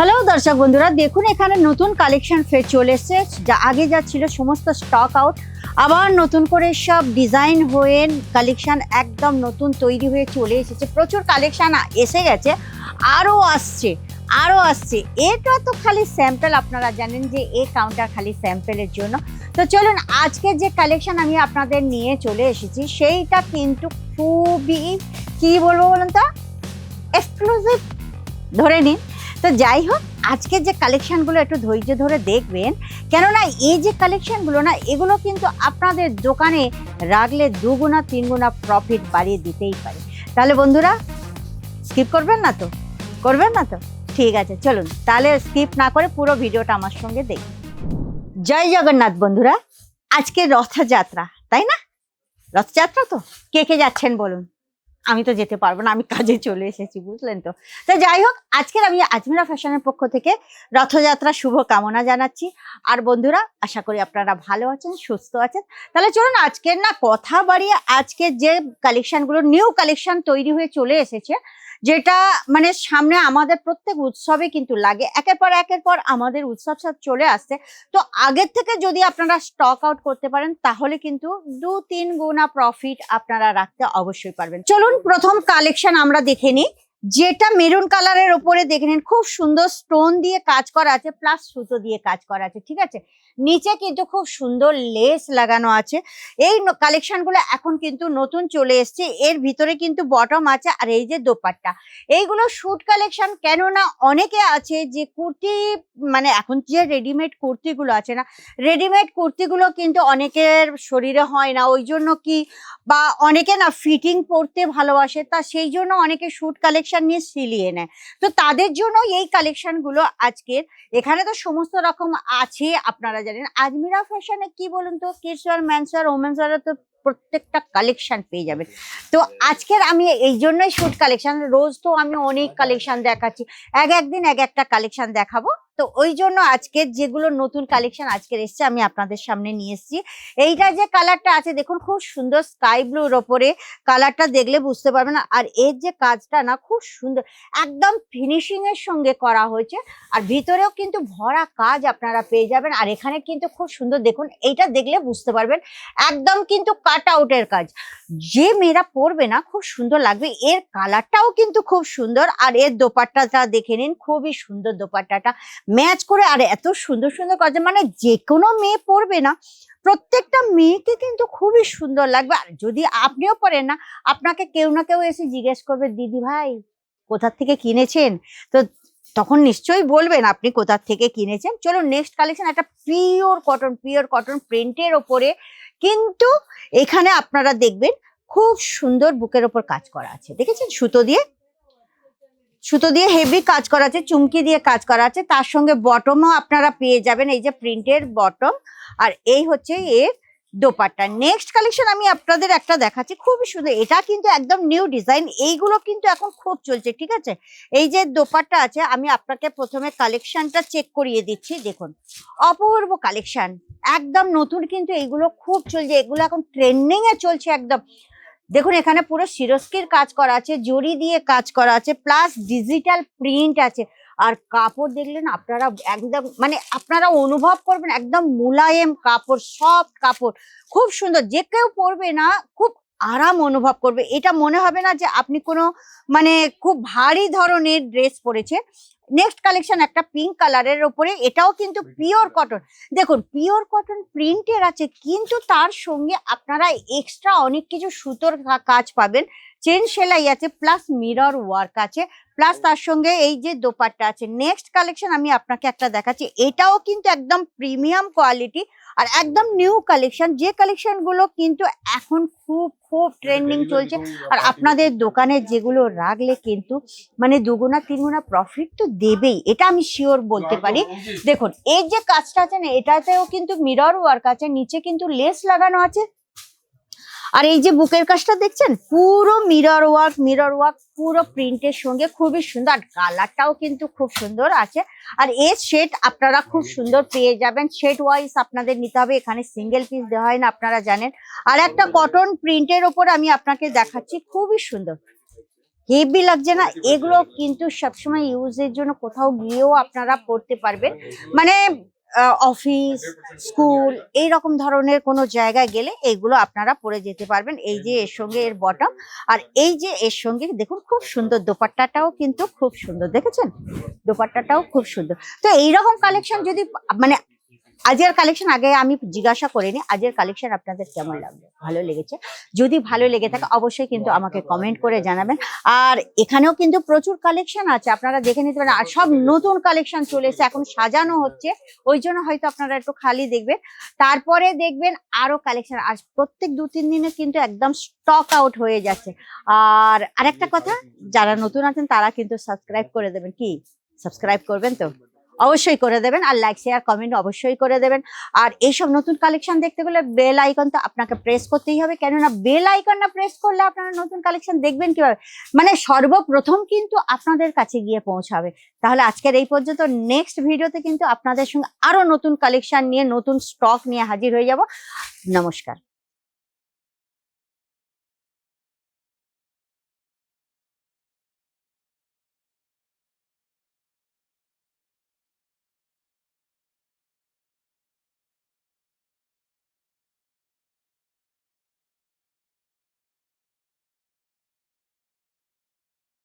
Hello দর্শক বন্ধুরা, দেখুন এখানে নতুন কালেকশন ফের চলে এসছে। যা আগে যা ছিল সমস্ত স্টক আউট আবার নতুন করে সব ডিজাইন হয়ে কালেকশন একদম নতুন তৈরি হয়ে চলে এসেছে। প্রচুর কালেকশন এসে গেছে, আরও আসছে আরও আসছে। এটা তো খালি স্যাম্পেল আপনারা জানেন যে এই কাউন্টার খালি স্যাম্পলের জন্য। তো চলুন, আজকে যে কালেকশন আমি আপনাদের নিয়ে চলে এসেছি, সেইটা কিন্তু খুবই, কি বলব বলুন তো? এক্সক্লুসিভ ধরে নিন। তো যাই হোক, আজকে যে কালেকশনগুলো একটু ধৈর্য ধরে দেখবেন, কেননা এই যে কালেকশনগুলো না, এগুলো কিন্তু আপনাদের দোকানে রাখলে দুগুণা, তিনগুণা প্রফিট বাড়িয়ে দিতেই পারে। তাহলে বন্ধুরা স্কিপ করবেন না তো? করবেন না তো? ঠিক আছে, চলুন। তাহলে স্কিপ না করে পুরো ভিডিওটা আমার সঙ্গে দেখুন। জয় জগন্নাথ বন্ধুরা, আজকে রথযাত্রা, তাই না? রথযাত্রা তো? কে কে যাচ্ছেন বলুন? আমি তো যেতে পারব না, আমি কাজে চলে এসেছি, বুঝলেন তো? তাই যাই হোক, আজকের আমি আজমিরা ফ্যাশনের পক্ষ থেকে রথযাত্রা শুভ কামনা জানাচ্ছি। আর বন্ধুরা, আশা করি আপনারা ভালো আছেন, সুস্থ আছেন। তাহলে চলুন, আজকের না কথা বাড়িয়ে আজকের যে কালেকশনগুলো নিউ কালেকশন তৈরি হয়ে চলে এসেছে যেটা মানে সামনে আমাদের প্রত্যেক উৎসবে কিন্তু লাগে। একের পর একের পর আমাদের উৎসব সব চলে আসছে। তো আগের থেকে যদি আপনারা স্টক আউট করতে পারেন, তাহলে কিন্তু দু তিন গুণা প্রফিট আপনারা রাখতে অবশ্যই পারবেন। চলুন প্রথম কালেকশন আমরা দেখে নিই। যেটা মেরুন কালারের ওপরে দেখে নিন, খুব সুন্দর স্টোন দিয়ে কাজ করা আছে প্লাস সুতো দিয়ে কাজ করা আছে, ঠিক আছে? নিচে কিন্তু খুব সুন্দর লেস লাগানো আছে। এই কালেকশনগুলো এখন কিন্তু নতুন চলে এসছে, এর ভিতরে কিন্তু বটম আছে আর এই যে দোপাট্টা। এইগুলো শুট কালেকশন কেননা অনেকে আছে যে কুর্তি মানে এখন যে রেডিমেড কুর্তিগুলো আছে না রেডিমেড কুর্তিগুলো কিন্তু অনেকের শরীরে হয় না, ওই জন্য কি বা অনেকে না ফিটিং পরতে ভালোবাসে, তা সেই জন্য অনেকে শুট কালেকশন নিয়ে সিলিয়ে নেয়। তো তাদের জন্য এই কালেকশনগুলো আজকের। এখানে তো সমস্ত রকম আছে, আপনারা জানেন। আজমিরা ফ্যাশনে কি বলুন তো? Kids wear men's wear women's wear তো প্রত্যেকটা কালেকশন পেয়ে যাবেন। তো আজকের আমি এই জন্যই শুট কালেকশন রোজ তো আমি অনেক কালেকশন দেখাচ্ছি। এক একদিন এক একটা কালেকশন দেখাবো। তো ওই জন্য আজকের যেগুলো নতুন কালেকশন আজকের এসছে, আমি আপনাদের সামনে নিয়ে এসেছি। এইটা যে কালারটা আছে, দেখুন খুব সুন্দর স্কাই ব্লুর ওপরে কালারটা দেখলে বুঝতে পারবেন। আর এর যে কাজটা না, খুব সুন্দর, একদম ফিনিশিং এর সঙ্গে করা হয়েছে। আর ভিতরেও কিন্তু ভরা কাজ আপনারা পেয়ে যাবেন। আর এখানে কিন্তু খুব সুন্দর, দেখুন এইটা দেখলে বুঝতে পারবেন, একদম কিন্তু কাট আউটের কাজ। যে মেয়েরা পরবে না, খুব সুন্দর লাগবে। এর কালারটাও কিন্তু খুব সুন্দর। আর এর দোপাট্টাটা দেখে নিন, খুবই সুন্দর দোপাট্টাটা। ম্যাচ করে আর এত সুন্দর সুন্দর কাজ মানে যে কোনো মেয়ে পরবে না, প্রত্যেকটা মেয়েকে কিন্তু খুবই সুন্দর লাগবে। আর যদি আপনিও পরেন না, আপনাকে কেউ না কেউ এসে জিজ্ঞেস করবে, দিদি ভাই, কোথা থেকে কিনেছেন? তো তখন নিশ্চয়ই বলবেন, আপনি কোথা থেকে কিনেছেন? চলো নেক্সট কালেকশন একটা পিওর কটন পিওর কটন প্রিন্টের ওপরে কিন্তু এখানে আপনারা দেখবেন, খুব সুন্দর বুকের ওপর কাজ করা আছে। দেখেছেন? সুতো দিয়ে সুতো দিয়ে হেভি কাজ করা আছে, চুমকি দিয়ে কাজ করা আছে, তার সঙ্গে বটমও আপনারা পেয়ে যাবেন, এই যে প্রিন্টের বটম আর এই হচ্ছে এর দোপাট্টা। নেক্সট কালেকশন আমি আপনাদের একটা দেখাচ্ছি, খুবই সুন্দর, এটা কিন্তু একদম নিউ ডিজাইন এইগুলো কিন্তু এখন খুব চলছে, ঠিক আছে? এই যে দোপাট্টা আছে, আমি আপনাকে প্রথমে কালেকশনটা চেক করিয়ে দিচ্ছি, দেখুন, অপূর্ব কালেকশন একদম নতুন কিন্তু এইগুলো খুব চলছে, এগুলো এখন ট্রেন্ডিং এ চলছে একদম। দেখুন, এখানে পুরো সিরস্কির কাজ করা আছে, জড়ি দিয়ে কাজ করা আছে প্লাস ডিজিটাল প্রিন্ট আছে। আর কাপড় দেখলেন, আপনারা একদম মানে আপনারা অনুভব করবেন, একদম মুলায়েম কাপড় সফট কাপড়। খুব সুন্দর, যে কেউ পরবে না, খুব আরাম অনুভব করবে। এটা মনে হবে না যে আপনি কোনো মানে খুব ভারী ধরনের ড্রেস পরেছে। নেক্সট কালেকশন একটা পিঙ্ক কালারের ওপরে এটাও কিন্তু পিওর কটন দেখুন পিওর কটন প্রিন্টের আছে কিন্তু তার সঙ্গে আপনারা এক্সট্রা অনেক কিছু সুতোর কাজ পাবেন। চেন সেলাই আছে প্লাস মিরর ওয়ার্ক আছে প্লাস তার সঙ্গে এই যে দোপাট্টা আছে। নেক্সট কালেকশন আমি আপনাকে একটা দেখাচ্ছি এটাও কিন্তু একদম প্রিমিয়াম কোয়ালিটি আর একদম নিউ কালেকশন যে কালেকশনগুলো কিন্তু এখন খুব খুব ট্রেন্ডিং চলছে। আর আপনাদের দোকানে যেগুলো রাখলে কিন্তু মানে দুগুণা তিনগুণা প্রফিট তো দেবেই এটা আমি শিওর বলতে পারি। দেখুন এই যে কাজটা আছে না এটাতেও কিন্তু মিরর ওয়ার্ক আছে নিচে কিন্তু লেস লাগানো আছে আর এই যে বুকের কাজটা দেখছেন, পুরো মিরর ওয়ার্ক মিরর ওয়ার্ক পুরো প্রিন্টের সঙ্গে খুবই সুন্দর। আর কালারটাও কিন্তু খুব সুন্দর আছে। আর এর শেড আপনারা খুব সুন্দর পেয়ে যাবেন। শেড ওয়াইজ আপনাদের নিতে হবে। এখানে সিঙ্গেল পিস দেওয়া হয় না, আপনারা জানেন। আর একটা কটন প্রিন্টের ওপর আমি আপনাকে দেখাচ্ছি, খুবই সুন্দর। হেভি লাগছে না, এগুলো কিন্তু সবসময় ইউজের জন্য কোথাও গিয়েও আপনারা পড়তে পারবেন। মানে অফিস স্কুল এই রকম ধরনের কোনো জায়গায় গেলে এইগুলো আপনারা পরে যেতে পারবেন। এই যে এর সঙ্গে এর বটম আর এই যে এর সঙ্গে দেখুন খুব সুন্দর দোপাট্টাটাও কিন্তু খুব সুন্দর দেখেছেন? দোপাট্টাটাও খুব সুন্দর। তো এইরকম কালেকশন যদি মানে আজকের কালেকশন আগে আমি জিজ্ঞাসা করিনি আজকের কালেকশন আপনাদের কেমন লাগল? ভালো লেগেছে? যদি ভালো লেগে থাকে অবশ্যই কিন্তু আমাকে কমেন্ট করে জানাবেন। আর এখানেও কিন্তু প্রচুর কালেকশন আছে আপনারা দেখে নিতে পারেন। আর সব নতুন কালেকশন চলে এসেছে এখন সাজানো হচ্ছে। ওই জন্য হয়তো আপনারা একটু খালি দেখবেন। তারপরে দেখবেন আরও কালেকশন আর প্রত্যেক দু তিন দিনে কিন্তু একদম স্টক আউট হয়ে যাচ্ছে। আর আরেকটা কথা যারা নতুন আছেন তারা কিন্তু সাবস্ক্রাইব করে দেবেন। কি? সাবস্ক্রাইব করবেন তো? অবশ্যই করে দেবেন আর লাইক শেয়ার কমেন্ট অবশ্যই করে দেবেন। আর এইসব নতুন কালেকশন দেখতে গেলে বেল আইকন তো আপনাকে প্রেস করতেই হবে। কেননা বেল আইকন না প্রেস করলে আপনারা নতুন কালেকশন দেখবেন কীভাবে? মানে সর্বপ্রথম কিন্তু আপনাদের কাছে গিয়ে পৌঁছাবে। তাহলে আজকের এই পর্যন্ত। নেক্সট ভিডিওতে কিন্তু আপনাদের সঙ্গে আরও নতুন কালেকশন নিয়ে, নতুন স্টক নিয়ে হাজির হয়ে যাব। নমস্কার।